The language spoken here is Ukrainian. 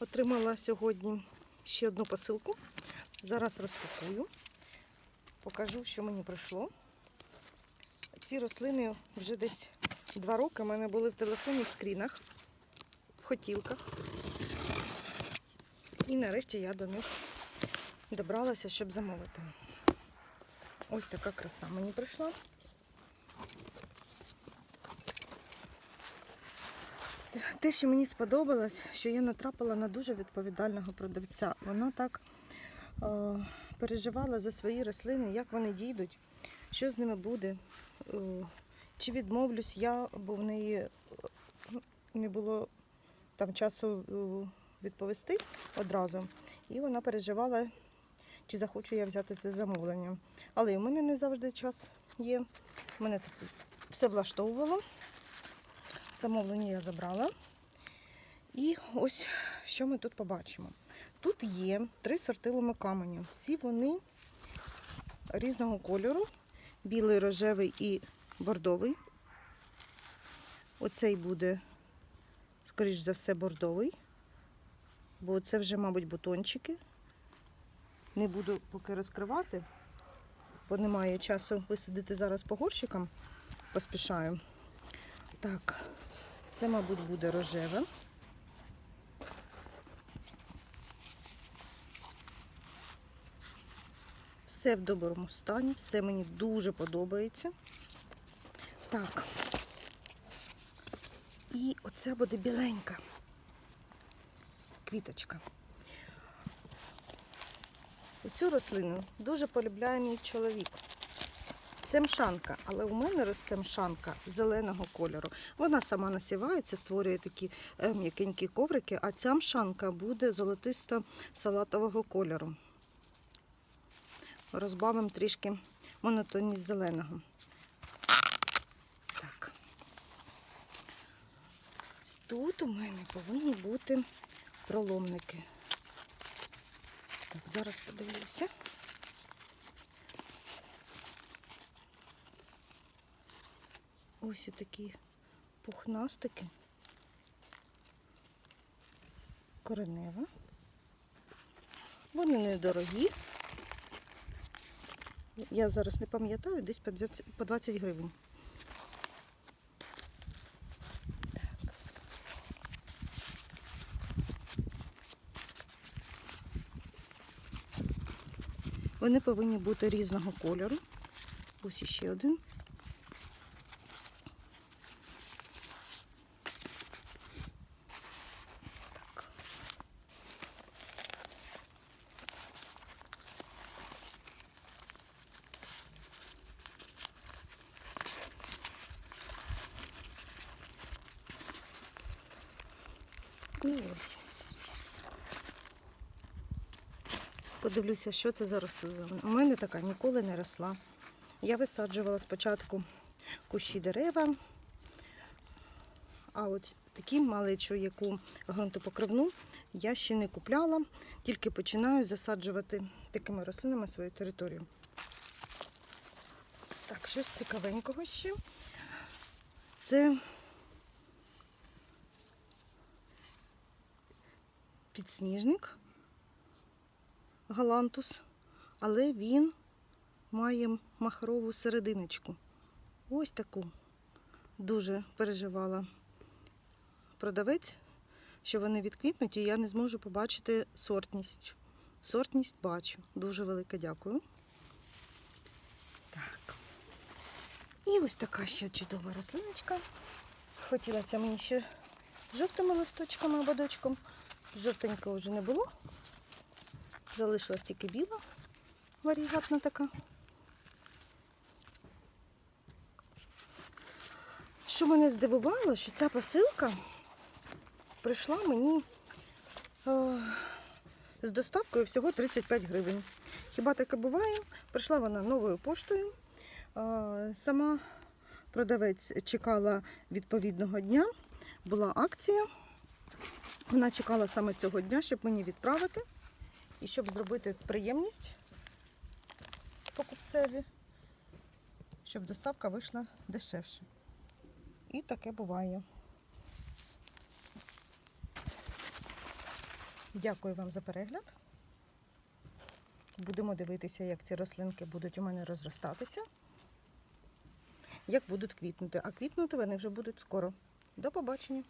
Отримала сьогодні ще одну посилку. Зараз розпакую. Покажу, що мені прийшло. Ці рослини вже десь два роки в мене були в телефоні в скрінах, в хотілках. І нарешті я до них добралася, щоб замовити. Ось така краса мені прийшла. Це Те, що мені сподобалось, що я натрапила на дуже відповідального продавця. Вона так е, переживала за свої рослини, як вони дійдуть, що з ними буде. Е, чи відмовлюсь я, бо в неї е, не було там часу відповісти одразу. І вона переживала, чи захочу я взяти це замовлення. Але в мене не завжди час є. Мене це все влаштовувало. Замовлення я забрала. І ось що ми тут побачимо. Тут є три сорти ломокаменю. Всі вони різного кольору: білий, рожевий і бордовий. Оцей буде, скоріш за все, бордовий, бо це вже, мабуть, бутончики. Не буду поки розкривати, бо немає часу висадити зараз по горщикам. Поспішаю. Так, це, мабуть, буде рожеве. Все в доброму стані, все мені дуже подобається. Так. І оце буде біленька квіточка. Оцю рослину дуже полюбляє мій чоловік. Це мшанка, але у мене росте мшанка зеленого кольору. Вона сама насівається, створює такі е, м'якенькі коврики, а ця мшанка буде золотисто-салатового кольору. Розбавимо трішки монотонність зеленого. Так. Тут у мене повинні бути проломники. Так, зараз подивлюся. Ось такі пухнастики. Коренева. Вони недорогі. Я зараз не пам'ятаю, десь по 20, по 20 гривень. Вони повинні бути різного кольору. Ось іще один. І ось. Подивлюся, що це за рослина. У мене така ніколи не росла. Я висаджувала спочатку кущі дерева, а от такі малечу, яку ґрунтопокривну, я ще не купляла, тільки починаю засаджувати такими рослинами свою територію. Так, щось цікавенького ще. Це підсніжник галантус, але він має махрову серединочку. Ось таку. Дуже переживала продавець, що вони відквітнуть, і я не зможу побачити сортність. Сортність бачу. Дуже велике дякую. Так. І ось така ще чудова рослиночка. Хотілося мені ще жовтими листочками або дочком. Жовтенького вже не було. Залишилась тільки біла, варігатна така. Що мене здивувало, що ця посилка прийшла мені е, з доставкою всього 35 гривень. Хіба таке буває? Прийшла вона новою поштою. Е, сама продавець чекала відповідного дня, була акція. Вона чекала саме цього дня, щоб мені відправити. І щоб зробити приємність покупцеві, щоб доставка вийшла дешевше. І таке буває. Дякую вам за перегляд. Будемо дивитися, як ці рослинки будуть у мене розростатися, як будуть квітнути. А квітнути вони вже будуть скоро. До побачення!